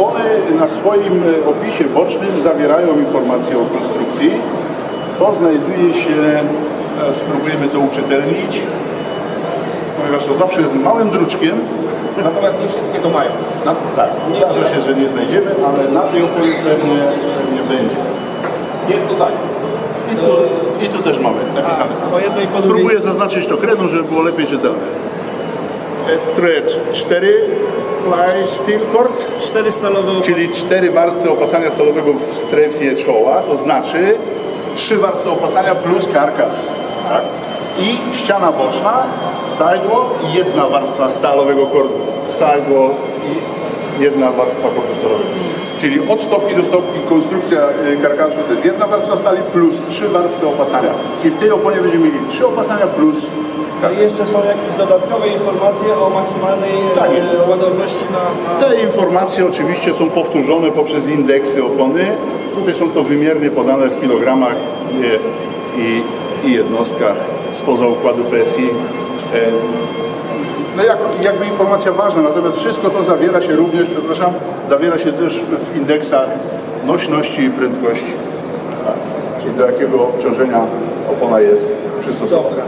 opony na swoim e, opisie bocznym zawierają informacje o konstrukcji. To znajduje się, spróbujemy to uczytelnić, ponieważ to zawsze jest małym druczkiem. Natomiast nie wszystkie to mają. Na, Tak, zdarza się, że nie znajdziemy, ale na tej oponie pewnie, pewnie będzie. jest tutaj. I tu, I tu też mamy napisane. Po jednej po. Spróbuję zaznaczyć to kredą, żeby było lepiej czytelne. 4 ply steel cord, Cztery stalowe czyli cztery warstwy opasania stalowego w strefie czoła, to znaczy trzy warstwy opasania plus karkas. Tak? I ściana boczna, sidewall i jedna warstwa stalowego kordu. Sidewall i jedna warstwa stalowego. Czyli od stopki do stopki konstrukcja y, karkasu to jest jedna warstwa stali plus trzy warstwy opasania. Czyli w tej oponie będziemy mieli trzy opasania plus A jeszcze są jakieś dodatkowe informacje o maksymalnej Tak e, jest. ładowności na, na... Te informacje oczywiście są powtórzone poprzez indeksy opony. Tutaj są to wymiernie podane w kilogramach i, i, i jednostkach spoza układu presji. E, No jak, jakby informacja ważna, natomiast wszystko to zawiera się również, przepraszam, zawiera się też w indeksach nośności i prędkości. Tak. Czyli do jakiego obciążenia opona jest przystosowana.